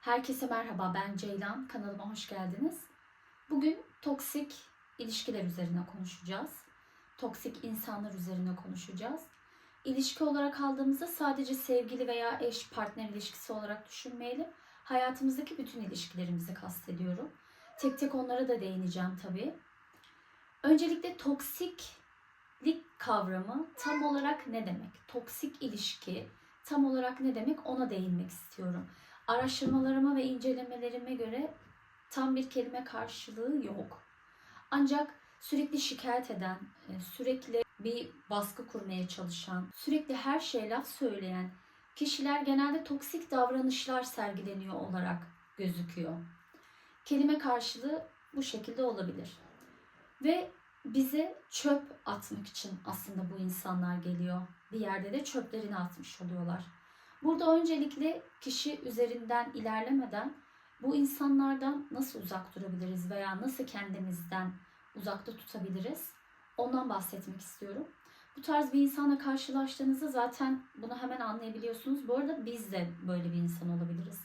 Herkese merhaba, ben Ceylan. Kanalıma hoş geldiniz. Bugün toksik ilişkiler üzerine konuşacağız. Toksik insanlar üzerine konuşacağız. İlişki olarak aldığımızda sadece sevgili veya eş, partner ilişkisi olarak düşünmeyelim. Hayatımızdaki bütün ilişkilerimizi kastediyorum. Tek tek onlara da değineceğim tabii. Öncelikle toksiklik kavramı tam olarak ne demek? Toksik ilişki tam olarak ne demek ona değinmek istiyorum araştırmalarıma ve incelemelerime göre tam bir kelime karşılığı yok. Ancak sürekli şikayet eden, e, sürekli bir baskı kurmaya çalışan, sürekli her şeye laf söyleyen kişiler genelde toksik davranışlar sergileniyor olarak gözüküyor. Kelime karşılığı bu şekilde olabilir. Ve bize çöp atmak için aslında bu insanlar geliyor. Bir yerde de çöplerini atmış oluyorlar. Burada öncelikle kişi üzerinden ilerlemeden bu insanlardan nasıl uzak durabiliriz veya nasıl kendimizden uzakta tutabiliriz? Ondan bahsetmek istiyorum. Bu tarz bir insanla karşılaştığınızda zaten bunu hemen anlayabiliyorsunuz. Bu arada biz de böyle bir insan olabiliriz.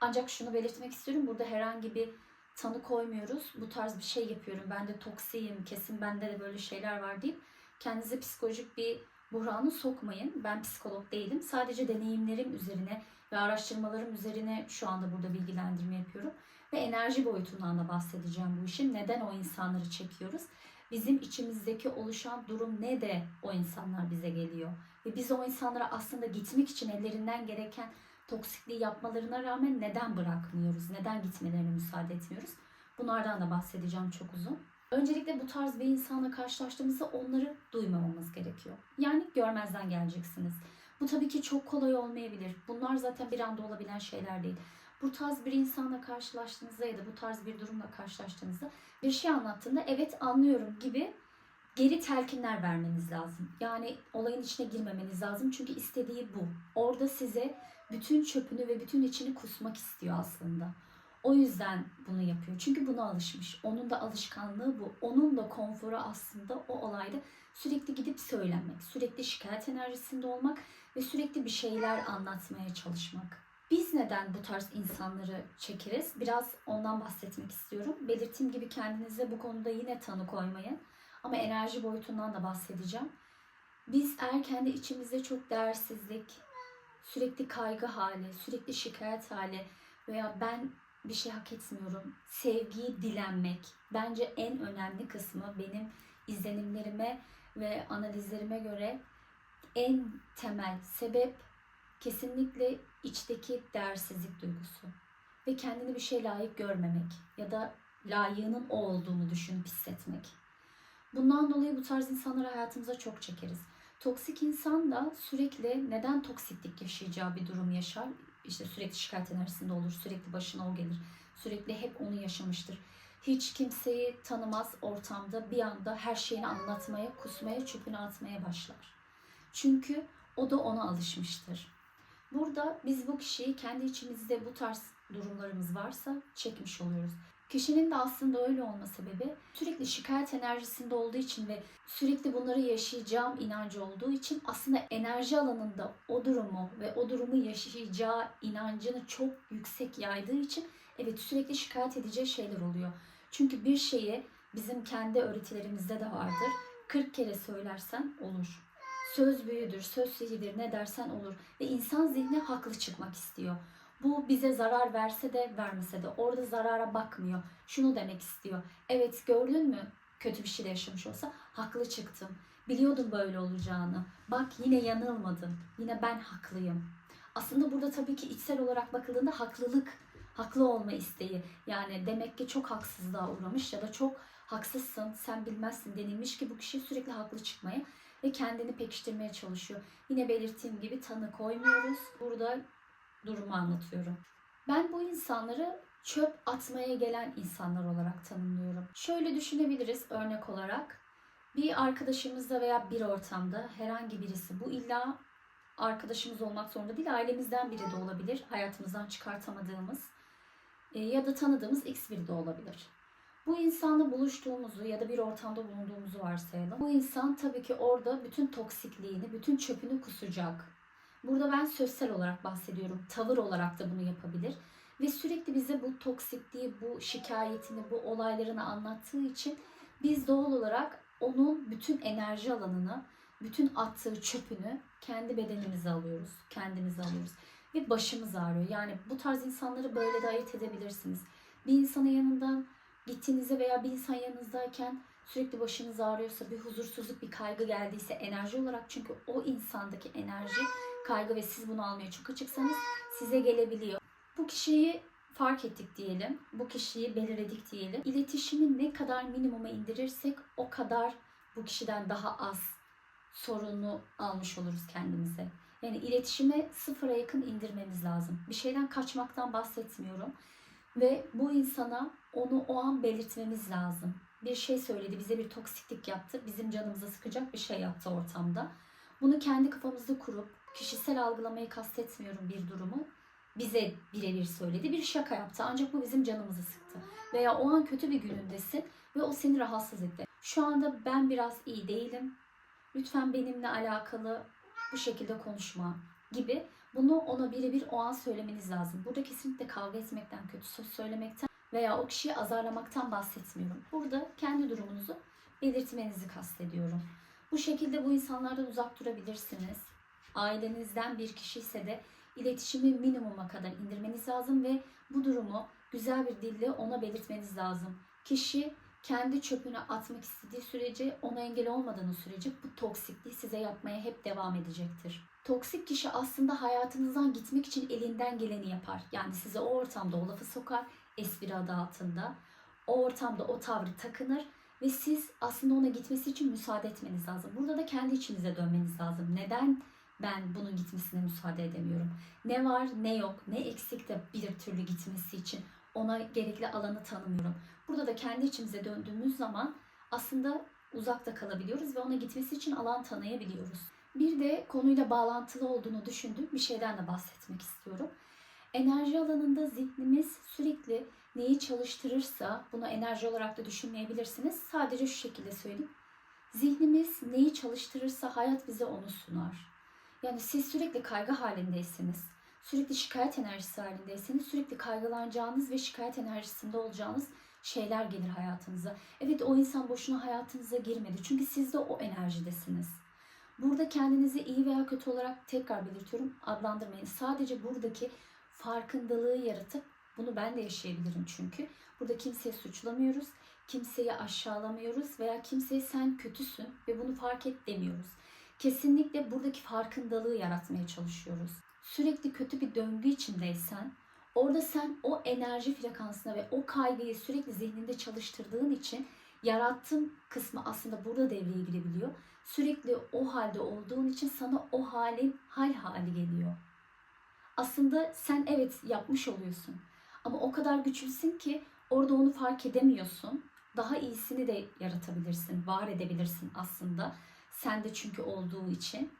Ancak şunu belirtmek istiyorum. Burada herhangi bir tanı koymuyoruz. Bu tarz bir şey yapıyorum. Ben de toksiyim, kesin bende de böyle şeyler var deyip kendinize psikolojik bir buhranı sokmayın. Ben psikolog değilim. Sadece deneyimlerim üzerine ve araştırmalarım üzerine şu anda burada bilgilendirme yapıyorum. Ve enerji boyutundan da bahsedeceğim bu işin. Neden o insanları çekiyoruz? Bizim içimizdeki oluşan durum ne de o insanlar bize geliyor. Ve biz o insanlara aslında gitmek için ellerinden gereken toksikliği yapmalarına rağmen neden bırakmıyoruz? Neden gitmelerine müsaade etmiyoruz? Bunlardan da bahsedeceğim çok uzun. Öncelikle bu tarz bir insanla karşılaştığımızda onları duymamamız gerekiyor. Yani görmezden geleceksiniz. Bu tabii ki çok kolay olmayabilir. Bunlar zaten bir anda olabilen şeyler değil. Bu tarz bir insanla karşılaştığınızda ya da bu tarz bir durumla karşılaştığınızda bir şey anlattığında evet anlıyorum gibi geri telkinler vermeniz lazım. Yani olayın içine girmemeniz lazım çünkü istediği bu. Orada size bütün çöpünü ve bütün içini kusmak istiyor aslında. O yüzden bunu yapıyor. Çünkü buna alışmış. Onun da alışkanlığı bu. Onun da konforu aslında o olayda sürekli gidip söylenmek, sürekli şikayet enerjisinde olmak ve sürekli bir şeyler anlatmaya çalışmak. Biz neden bu tarz insanları çekeriz? Biraz ondan bahsetmek istiyorum. Belirttiğim gibi kendinize bu konuda yine tanı koymayın. Ama enerji boyutundan da bahsedeceğim. Biz eğer kendi içimizde çok değersizlik, sürekli kaygı hali, sürekli şikayet hali veya ben bir şey hak etmiyorum. Sevgiyi dilenmek bence en önemli kısmı benim izlenimlerime ve analizlerime göre en temel sebep kesinlikle içteki değersizlik duygusu ve kendini bir şey layık görmemek ya da layığının o olduğunu düşünüp hissetmek. Bundan dolayı bu tarz insanları hayatımıza çok çekeriz. Toksik insan da sürekli neden toksiklik yaşayacağı bir durum yaşar işte sürekli şikayet enerjisinde olur, sürekli başına o gelir, sürekli hep onu yaşamıştır. Hiç kimseyi tanımaz ortamda bir anda her şeyini anlatmaya, kusmaya, çöpünü atmaya başlar. Çünkü o da ona alışmıştır. Burada biz bu kişiyi kendi içimizde bu tarz durumlarımız varsa çekmiş oluyoruz. Kişinin de aslında öyle olma sebebi sürekli şikayet enerjisinde olduğu için ve sürekli bunları yaşayacağım inancı olduğu için aslında enerji alanında o durumu ve o durumu yaşayacağı inancını çok yüksek yaydığı için evet sürekli şikayet edeceği şeyler oluyor. Çünkü bir şeyi bizim kendi öğretilerimizde de vardır. 40 kere söylersen olur. Söz büyüdür, söz sihirdir ne dersen olur. Ve insan zihni haklı çıkmak istiyor. Bu bize zarar verse de vermese de orada zarara bakmıyor. Şunu demek istiyor. Evet gördün mü kötü bir şey yaşamış olsa haklı çıktım. Biliyordum böyle olacağını. Bak yine yanılmadım. Yine ben haklıyım. Aslında burada tabii ki içsel olarak bakıldığında haklılık, haklı olma isteği. Yani demek ki çok haksızlığa uğramış ya da çok haksızsın, sen bilmezsin denilmiş ki bu kişi sürekli haklı çıkmaya ve kendini pekiştirmeye çalışıyor. Yine belirttiğim gibi tanı koymuyoruz. Burada durumu anlatıyorum. Ben bu insanları çöp atmaya gelen insanlar olarak tanımlıyorum. Şöyle düşünebiliriz örnek olarak. Bir arkadaşımızda veya bir ortamda herhangi birisi bu illa arkadaşımız olmak zorunda değil ailemizden biri de olabilir. Hayatımızdan çıkartamadığımız e, ya da tanıdığımız x biri de olabilir. Bu insanla buluştuğumuzu ya da bir ortamda bulunduğumuzu varsayalım. Bu insan tabii ki orada bütün toksikliğini, bütün çöpünü kusacak Burada ben sözsel olarak bahsediyorum. Tavır olarak da bunu yapabilir. Ve sürekli bize bu toksikliği, bu şikayetini, bu olaylarını anlattığı için biz doğal olarak onun bütün enerji alanını, bütün attığı çöpünü kendi bedenimize alıyoruz. Kendimize alıyoruz. Ve başımız ağrıyor. Yani bu tarz insanları böyle de ayırt edebilirsiniz. Bir insanın yanından gittiğinizde veya bir insan yanınızdayken sürekli başınız ağrıyorsa, bir huzursuzluk, bir kaygı geldiyse enerji olarak çünkü o insandaki enerji, kaygı ve siz bunu almaya çok açıksanız size gelebiliyor. Bu kişiyi fark ettik diyelim. Bu kişiyi belirledik diyelim. İletişimi ne kadar minimuma indirirsek o kadar bu kişiden daha az sorunu almış oluruz kendimize. Yani iletişime sıfıra yakın indirmemiz lazım. Bir şeyden kaçmaktan bahsetmiyorum. Ve bu insana onu o an belirtmemiz lazım. Bir şey söyledi, bize bir toksiklik yaptı, bizim canımıza sıkacak bir şey yaptı ortamda. Bunu kendi kafamızda kurup, kişisel algılamayı kastetmiyorum bir durumu. Bize birebir söyledi, bir şaka yaptı ancak bu bizim canımızı sıktı. Veya o an kötü bir günündesin ve o seni rahatsız etti. Şu anda ben biraz iyi değilim. Lütfen benimle alakalı bu şekilde konuşma gibi bunu ona birebir o an söylemeniz lazım. Burada kesinlikle kavga etmekten, kötü söz söylemekten veya o kişiyi azarlamaktan bahsetmiyorum. Burada kendi durumunuzu belirtmenizi kastediyorum. Bu şekilde bu insanlardan uzak durabilirsiniz. Ailenizden bir kişi ise de iletişimi minimuma kadar indirmeniz lazım ve bu durumu güzel bir dille ona belirtmeniz lazım. Kişi kendi çöpünü atmak istediği sürece ona engel olmadığınız sürece bu toksikliği size yapmaya hep devam edecektir. Toksik kişi aslında hayatınızdan gitmek için elinden geleni yapar. Yani size o ortamda o lafı sokar, espri adı altında. O ortamda o tavrı takınır ve siz aslında ona gitmesi için müsaade etmeniz lazım. Burada da kendi içinize dönmeniz lazım. Neden ben bunun gitmesine müsaade edemiyorum? Ne var ne yok, ne eksik de bir türlü gitmesi için ona gerekli alanı tanımıyorum. Burada da kendi içimize döndüğümüz zaman aslında uzakta kalabiliyoruz ve ona gitmesi için alan tanıyabiliyoruz. Bir de konuyla bağlantılı olduğunu düşündüğüm bir şeyden de bahsetmek istiyorum. Enerji alanında zihnimiz sürekli neyi çalıştırırsa bunu enerji olarak da düşünmeyebilirsiniz. Sadece şu şekilde söyleyeyim. Zihnimiz neyi çalıştırırsa hayat bize onu sunar. Yani siz sürekli kaygı halindeyseniz, sürekli şikayet enerjisi halindeyseniz, sürekli kaygılanacağınız ve şikayet enerjisinde olacağınız şeyler gelir hayatınıza. Evet o insan boşuna hayatınıza girmedi. Çünkü siz de o enerjidesiniz. Burada kendinizi iyi veya kötü olarak tekrar belirtiyorum adlandırmayın. Sadece buradaki farkındalığı yaratıp bunu ben de yaşayabilirim çünkü. Burada kimseyi suçlamıyoruz, kimseyi aşağılamıyoruz veya kimseye sen kötüsün ve bunu fark et demiyoruz. Kesinlikle buradaki farkındalığı yaratmaya çalışıyoruz. Sürekli kötü bir döngü içindeysen orada sen o enerji frekansına ve o kaygıyı sürekli zihninde çalıştırdığın için yarattığın kısmı aslında burada devreye girebiliyor. Sürekli o halde olduğun için sana o halin hal hali geliyor. Aslında sen evet yapmış oluyorsun. Ama o kadar güçlüsün ki orada onu fark edemiyorsun. Daha iyisini de yaratabilirsin, var edebilirsin aslında. Sen de çünkü olduğu için.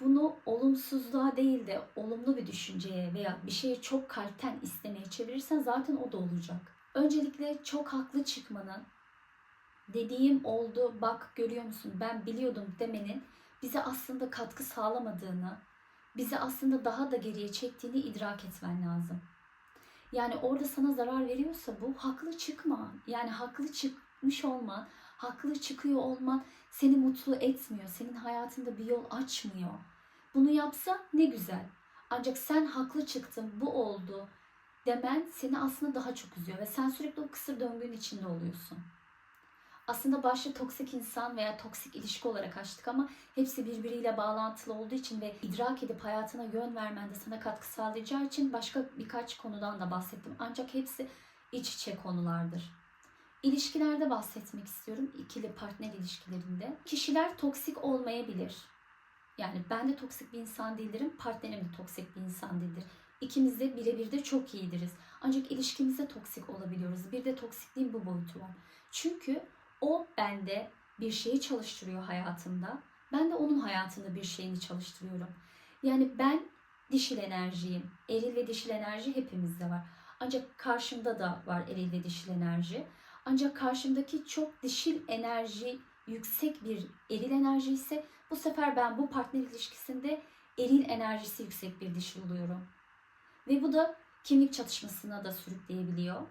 Bunu olumsuzluğa değil de olumlu bir düşünceye veya bir şeyi çok kalpten istemeye çevirirsen zaten o da olacak. Öncelikle çok haklı çıkmanın, dediğim oldu bak görüyor musun ben biliyordum demenin bize aslında katkı sağlamadığını, bizi aslında daha da geriye çektiğini idrak etmen lazım. Yani orada sana zarar veriyorsa bu haklı çıkma. Yani haklı çıkmış olman, haklı çıkıyor olman seni mutlu etmiyor. Senin hayatında bir yol açmıyor. Bunu yapsa ne güzel. Ancak sen haklı çıktın, bu oldu demen seni aslında daha çok üzüyor ve sen sürekli o kısır döngünün içinde oluyorsun. Aslında başta toksik insan veya toksik ilişki olarak açtık ama hepsi birbiriyle bağlantılı olduğu için ve idrak edip hayatına yön vermende sana katkı sağlayacağı için başka birkaç konudan da bahsettim. Ancak hepsi iç içe konulardır. İlişkilerde bahsetmek istiyorum. İkili partner ilişkilerinde. Kişiler toksik olmayabilir. Yani ben de toksik bir insan değilirim, partnerim de toksik bir insan değildir. İkimiz de birebir de çok iyidiriz. Ancak ilişkimizde toksik olabiliyoruz. Bir de toksikliğin bu boyutu var. Çünkü o bende bir şeyi çalıştırıyor hayatında. Ben de onun hayatında bir şeyini çalıştırıyorum. Yani ben dişil enerjiyim. Eril ve dişil enerji hepimizde var. Ancak karşımda da var eril ve dişil enerji. Ancak karşımdaki çok dişil enerji yüksek bir eril enerji ise bu sefer ben bu partner ilişkisinde eril enerjisi yüksek bir dişil oluyorum. Ve bu da kimlik çatışmasına da sürükleyebiliyor.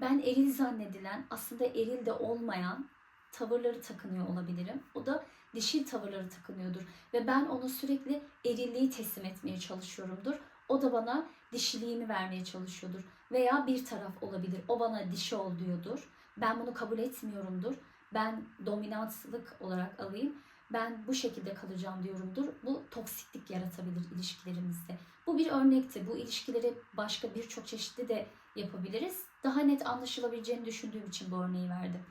Ben eril zannedilen aslında eril de olmayan tavırları takınıyor olabilirim. O da dişil tavırları takınıyordur ve ben ona sürekli erilliği teslim etmeye çalışıyorumdur. O da bana dişiliğimi vermeye çalışıyordur. Veya bir taraf olabilir. O bana dişi ol diyordur. Ben bunu kabul etmiyorumdur. Ben dominanslık olarak alayım. Ben bu şekilde kalacağım diyorumdur. Bu toksiklik yaratabilir ilişkilerimizde. Bu bir örnekti. Bu ilişkileri başka birçok çeşitli de yapabiliriz. Daha net anlaşılabileceğini düşündüğüm için bu örneği verdim.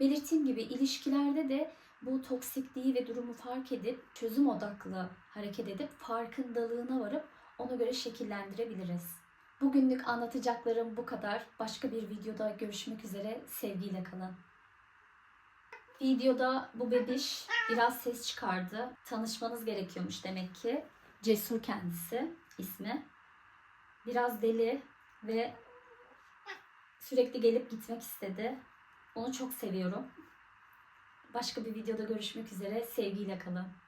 Belirttiğim gibi ilişkilerde de bu toksikliği ve durumu fark edip çözüm odaklı hareket edip farkındalığına varıp ona göre şekillendirebiliriz. Bugünlük anlatacaklarım bu kadar. Başka bir videoda görüşmek üzere. Sevgiyle kalın. Videoda bu bebiş biraz ses çıkardı. Tanışmanız gerekiyormuş demek ki. Cesur kendisi ismi. Biraz deli ve sürekli gelip gitmek istedi. Onu çok seviyorum. Başka bir videoda görüşmek üzere. Sevgiyle kalın.